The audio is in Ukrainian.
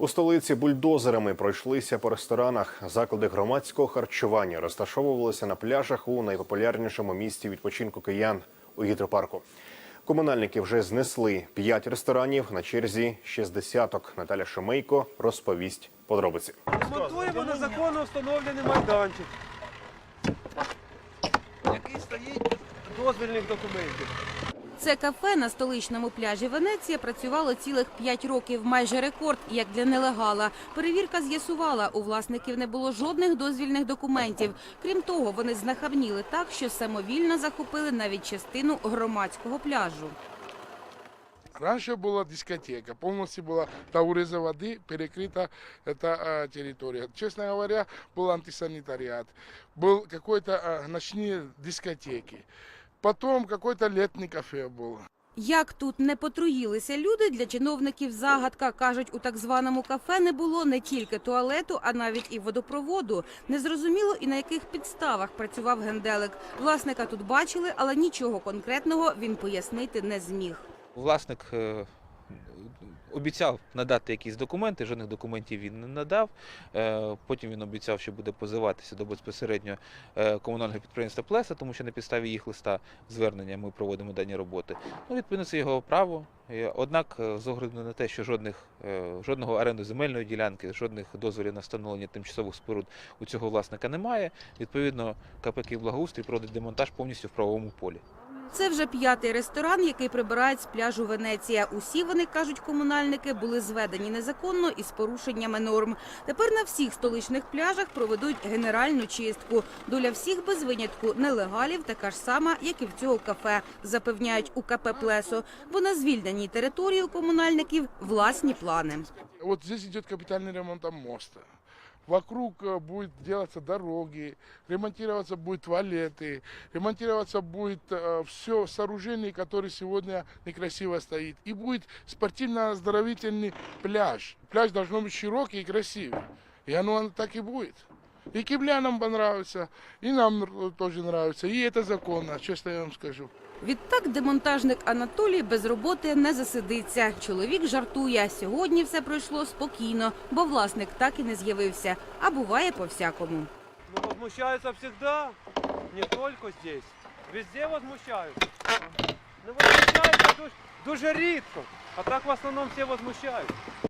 У столиці бульдозерами пройшлися по ресторанах. Заклади громадського харчування розташовувалися на пляжах у найпопулярнішому місті відпочинку киян у гідропарку. Комунальники вже знесли п'ять ресторанів на черзі ще з десяток. Наталя Шомейко розповість подробиці. Монтуємо незаконно встановлений майданчик, який стоїть дозвільних документів. Це кафе на столичному пляжі Венеція працювало цілих 5 років, майже рекорд, як для нелегала. Перевірка з'ясувала, у власників не було жодних дозвільних документів. Крім того, вони знахабніли так, що самовільно захопили навіть частину громадського пляжу. Раньше была дискотека, полностью была до уреза воды перекрыта эта а, территория. Честно говоря, был антисанитариат, был какой-то а, ночные дискотеки. Потом какой-то кафе було. Як тут не потруїлися люди, для чиновників загадка. Кажуть, у так званому кафе не було не тільки туалету, а навіть і водопроводу. Незрозуміло і на яких підставах працював генделик. Власника тут бачили, але нічого конкретного він пояснити не зміг. Власник е, обіцяв надати якісь документи, жодних документів він не надав. Е, Потім він обіцяв, що буде позиватися до безпосередньо е, комунального підприємства Плеса, тому що на підставі їх листа звернення ми проводимо дані роботи. Ну, відповідно, це його право. Однак, е, з огляду на те, що жодних, жодного оренду земельної ділянки, жодних дозволів на встановлення тимчасових споруд у цього власника немає. Відповідно, КП «Київблагоустрій» проводить демонтаж повністю в правовому полі. Це вже п'ятий ресторан, який прибирають з пляжу Венеція. Усі вони кажуть, комунальники були зведені незаконно і з порушеннями норм. Тепер на всіх столичних пляжах проведуть генеральну чистку. Доля всіх без винятку нелегалів така ж сама, як і в цього кафе, запевняють у КП Плесо. Бо на звільненій території у комунальників власні плани. Вот здесь идет капитальный ремонт моста Вокруг э, будет делаться дороги, ремонтироваться будут туалеты, ремонтироваться будет все сооружение, которое сегодня некрасиво стоит. И будет спортивно-оздоровительный пляж. Пляж должен быть широкий и красивый. И оно так и будет. И киблянам понравится, и нам тоже нравится. И это законно, честно я вам скажу. Відтак демонтажник Анатолій без роботи не засидиться. Чоловік жартує. Сьогодні все пройшло спокійно, бо власник так і не з'явився. А буває по-всякому. Ну, возмущаются всегда, не только здесь. Везде возмущаются. Ну, возмущаются дуже, дуже рідко. А так в основному всі возмущаються.